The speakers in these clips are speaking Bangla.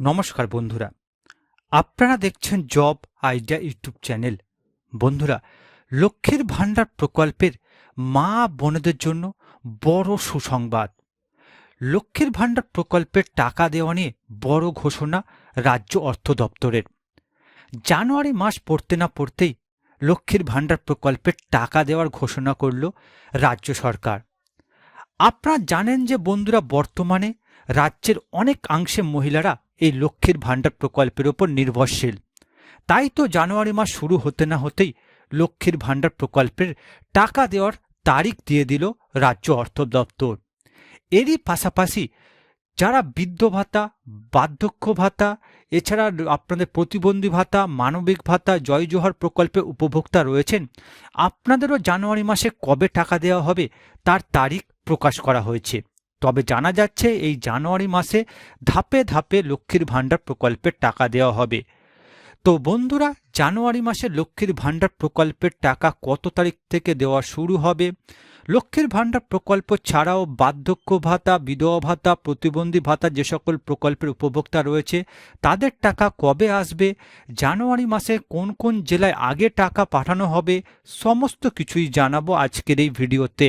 নমস্কার বন্ধুরা। আপনারা দেখছেন জব আইডিয়া ইউটিউব চ্যানেল। বন্ধুরা, লক্ষ্মীর ভাণ্ডার প্রকল্পের মা বোনেদের জন্য বড় সুসংবাদ। লক্ষ্মীর ভাণ্ডার প্রকল্পের টাকা দেওয়া নিয়ে বড় ঘোষণা রাজ্য অর্থ দপ্তরের। জানুয়ারি মাস পড়তে না পড়তেই লক্ষ্মীর ভাণ্ডার প্রকল্পের টাকা দেওয়ার ঘোষণা করল রাজ্য সরকার। আপনারা জানেন যে বন্ধুরা, বর্তমানে রাজ্যের অনেক অংশে মহিলারা এই লক্ষ্মীর ভাণ্ডার প্রকল্পের ওপর নির্ভরশীল। তাই তো জানুয়ারি মাস শুরু হতে না হতেই লক্ষ্মীর ভাণ্ডার প্রকল্পের টাকা দেওয়ার তারিখ দিয়ে দিল রাজ্য অর্থ দপ্তর। এরই পাশাপাশি যারা বৃদ্ধ ভাতা, বার্ধক্য ভাতা, এছাড়া আপনাদের প্রতিবন্ধী ভাতা, মানবিক ভাতা জয় জোহর প্রকল্পে উপভোক্তা রয়েছেন, আপনাদেরও জানুয়ারি মাসে কবে টাকা দেওয়া হবে তার তারিখ প্রকাশ করা হয়েছে। তবে জানা যাচ্ছে এই জানুয়ারি মাসে ধাপে ধাপে লক্ষ্মীর ভাণ্ডার প্রকল্পের টাকা দেওয়া হবে। তো বন্ধুরা, জানুয়ারি মাসে লক্ষ্মীর ভাণ্ডার প্রকল্পের টাকা কত তারিখ থেকে দেওয়া শুরু হবে? লক্ষ্মীর ভাণ্ডার প্রকল্প ছাড়াও বার্ধক্য ভাতা, বিধবা ভাতা, প্রতিবন্ধী ভাতা যে সকল প্রকল্পের উপভোক্তা রয়েছে, তাদের টাকা কবে আসবে? জানুয়ারি মাসে কোন কোন জেলায় আগে টাকা পাঠানো হবে? সমস্ত কিছুই জানাব আজকের এই ভিডিওতে।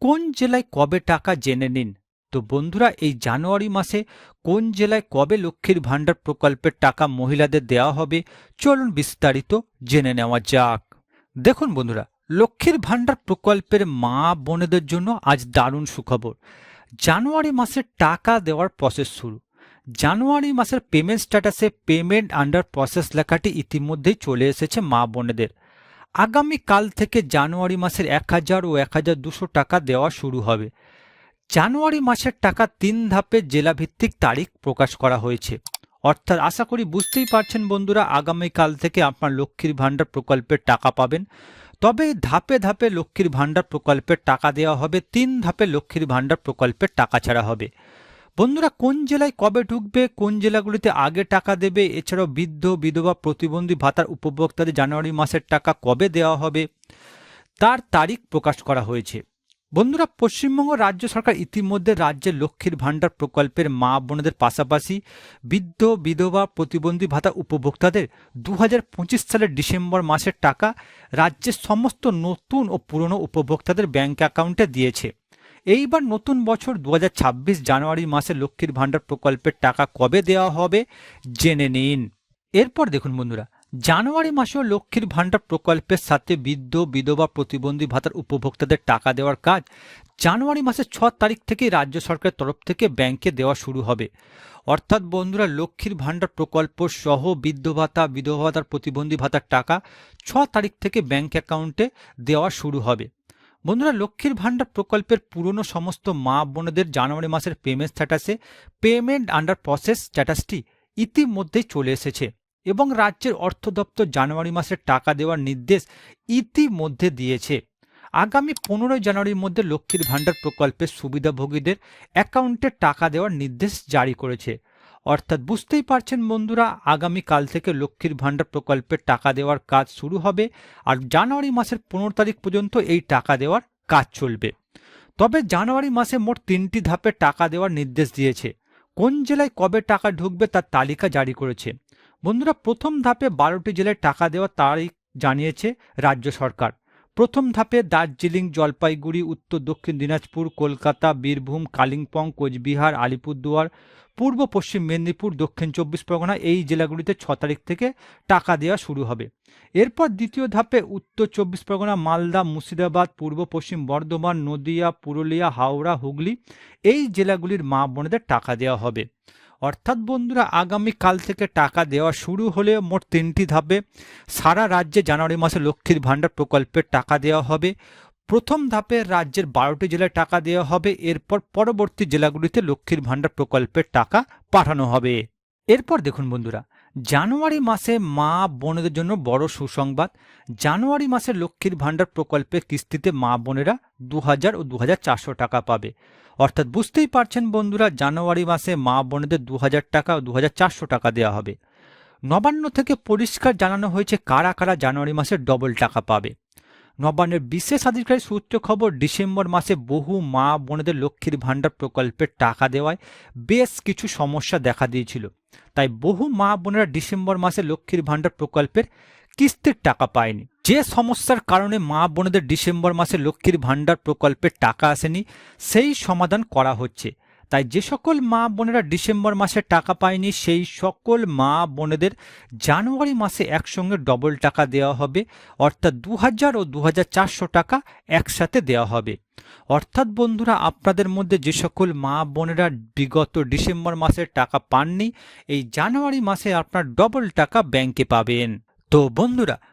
কোন জেলায় কবে টাকা জেনে নিন? তো বন্ধুরা, এই জানুয়ারি মাসে কোন জেলায় কবে লক্ষ্মীর ভাণ্ডার প্রকল্পের টাকা মহিলাদের দেওয়া হবে? চলুন বিস্তারিত জেনে নেওয়া যাক। দেখুন বন্ধুরা, লক্ষ্মীর ভাণ্ডার প্রকল্পের মা বোনেদের জন্য আজ দারুণ সুখবর। জানুয়ারি মাসে টাকা দেওয়ার প্রসেস শুরু। জানুয়ারি মাসের পেমেন্ট স্ট্যাটাসে পেমেন্ট আন্ডার প্রসেস লেখাটি ইতিমধ্যেই চলে এসেছে মা বোনেদের। আগামী কাল থেকে জানুয়ারি মাসের এক হাজার ও এক হাজার দুশো টাকা দেওয়া শুরু হবে। জানুয়ারি মাসের টাকা তিন ধাপে জেলাভিত্তিক তারিখ প্রকাশ করা হয়েছে। অর্থাৎ আশা করি বুঝতেই পারছেন বন্ধুরা, আগামীকাল থেকে আপনার লক্ষ্মীর ভাণ্ডার প্রকল্পের টাকা পাবেন। তবে ধাপে ধাপে লক্ষ্মীর ভাণ্ডার প্রকল্পের টাকা দেওয়া হবে, তিন ধাপে লক্ষ্মীর ভাণ্ডার প্রকল্পের টাকা ছাড়া হবে। বন্ধুরা, কোন জেলায় কবে ঢুকবে, কোন জেলাগুলিতে আগে টাকা দেবে, এছাড়াও বৃদ্ধ, বিধবা, প্রতিবন্ধী ভাতার উপভোক্তাদের জানুয়ারি মাসের টাকা কবে দেওয়া হবে, তার তারিখ প্রকাশ করা হয়েছে। বন্ধুরা, পশ্চিমবঙ্গ রাজ্য সরকার ইতিমধ্যে রাজ্যের লক্ষ্মীর ভাণ্ডার প্রকল্পের মা বোনদের পাশাপাশি বৃদ্ধ, বিধবা, প্রতিবন্ধী ভাতা উপভোক্তাদের দু হাজার পঁচিশ সালের ডিসেম্বর মাসের টাকা রাজ্যের সমস্ত নতুন ও পুরনো উপভোক্তাদের ব্যাংক অ্যাকাউন্টে দিয়েছে। এইবার নতুন বছর দু হাজার ছাব্বিশ জানুয়ারি মাসে লক্ষ্মীর ভাণ্ডার প্রকল্পের টাকা কবে দেওয়া হবে জেনে নিন। এরপর দেখুন বন্ধুরা, জানুয়ারি মাসেও লক্ষ্মীর ভাণ্ডার প্রকল্পের সাথে বৃদ্ধ, বিধবা, প্রতিবন্ধী ভাতার উপভোক্তাদের টাকা দেওয়ার কাজ জানুয়ারি মাসের ছ তারিখ থেকে রাজ্য সরকারের তরফ থেকে ব্যাংকে দেওয়া শুরু হবে। অর্থাৎ বন্ধুরা, লক্ষ্মীর ভাণ্ডার প্রকল্প সহ বৃদ্ধ ভাতা, বিধবা ভাতার প্রতিবন্ধী ভাতার টাকা ছ তারিখ থেকে ব্যাংক অ্যাকাউন্টে দেওয়া শুরু হবে। বন্ধুরা, লক্ষ্মীর ভাণ্ডার প্রকল্পের পুরনো সমস্ত মা বোনদের জানুয়ারি মাসের পেমেন্ট স্ট্যাটাসে পেমেন্ট আন্ডার প্রসেস স্ট্যাটাসটি ইতিমধ্যেই চলে এসেছে এবং রাজ্যের অর্থ দপ্তর জানুয়ারি মাসের টাকা দেওয়ার নির্দেশ ইতিমধ্যে দিয়েছে। আগামী পনেরোই জানুয়ারির মধ্যে লক্ষ্মীর ভাণ্ডার প্রকল্পের সুবিধাভোগীদের অ্যাকাউন্টে টাকা দেওয়ার নির্দেশ জারি করেছে। অর্থাৎ বুঝতেই পারছেন বন্ধুরা, আগামী কাল থেকে লক্ষ্মীর ভাণ্ডার প্রকল্পের টাকা দেওয়ার কাজ শুরু হবে আর জানুয়ারি মাসের পনেরো তারিখ পর্যন্ত এই টাকা দেওয়ার কাজ চলবে। তবে জানুয়ারি মাসে মোট তিনটি ধাপে টাকা দেওয়ার নির্দেশ দিয়েছে। কোন জেলায় কবে টাকা ঢুকবে তার তালিকা জারি করেছে। বন্ধুরা, প্রথম ধাপে বারোটি জেলায় টাকা দেওয়ার তারিখ জানিয়েছে রাজ্য সরকার। প্রথম ধাপে দার্জিলিং জলপাইগুড়ি, উত্তর দক্ষিণ দিনাজপুর, কলকাতা, বীরভূম, কালিম্পং, কোচবিহার, আলিপুরদুয়ার, পূর্ব পশ্চিম মেদিনীপুর, দক্ষিণ চব্বিশ পরগনা এই জেলাগুলিতে ছ তারিখ থেকে টাকা দেওয়া শুরু হবে। এরপর দ্বিতীয় ধাপে উত্তর চব্বিশ পরগনা, মালদা, মুর্শিদাবাদ, পূর্ব পশ্চিম বর্ধমান, নদিয়া, পুরুলিয়া, হাওড়া, হুগলি এই জেলাগুলির মা বোনেদের টাকা দেওয়া হবে। অর্থাৎ বন্ধুরা, আগামী কাল থেকে টাকা দেওয়া শুরু হলে মোট তিনটি ধাপে। সারা রাজ্যে জানুয়ারি মাসে লক্ষ্মীর ভাণ্ডার প্রকল্পের টাকা দেওয়া হবে। প্রথম ধাপে রাজ্যের বারোটি জেলায় টাকা দেওয়া হবে। এরপর পরবর্তী জেলাগুলিতে লক্ষ্মীর ভাণ্ডার প্রকল্পের টাকা পাঠানো হবে। এরপর দেখুন বন্ধুরা, জানুয়ারি মাসে মা বোনেদের জন্য বড় সুসংবাদ। জানুয়ারি মাসে লক্ষ্মীর ভাণ্ডার প্রকল্পের কিস্তিতে মা বোনেরা দু হাজার ও দু হাজার চারশো টাকা পাবে। অর্থাৎ বুঝতেই পারছেন বন্ধুরা, জানুয়ারি মাসে মা বোনেদের দু হাজার টাকা দু হাজার চারশো টাকা দেওয়া হবে। নবান্ন থেকে পরিষ্কার জানানো হয়েছে কারা কারা জানুয়ারি মাসে ডবল টাকা পাবে। নবান্নের বিশেষ আধিকারিক সূত্র খবর, ডিসেম্বর মাসে বহু মা বোনেদের লক্ষ্মীর ভাণ্ডার প্রকল্পের টাকা দেওয়ায় বেশ কিছু সমস্যা দেখা দিয়েছিল। তাই বহু মা বোনেরা ডিসেম্বর মাসে লক্ষ্মীর ভাণ্ডার প্রকল্পের কিস্তির টাকা পায়নি। যে সমস্যার কারণে মা বোনেদের ডিসেম্বর মাসে লক্ষ্মীর ভাণ্ডার প্রকল্পের টাকা আসেনি, সেই সমাধান করা হচ্ছে। তাই যে সকল মা বোনেরা ডিসেম্বর মাসে টাকা পায়নি, সেই সকল মা বোনেদের জানুয়ারি মাসে একসঙ্গে ডবল টাকা দেওয়া হবে, অর্থাৎ দু হাজার ও দু হাজার চারশো টাকা একসাথে দেওয়া হবে। অর্থাৎ বন্ধুরা, আপনাদের মধ্যে যে সকল মা বোনেরা বিগত ডিসেম্বর মাসের টাকা পাননি, এই জানুয়ারি মাসে আপনার ডবল টাকা ব্যাংকে পাবেন। তো বন্ধুরা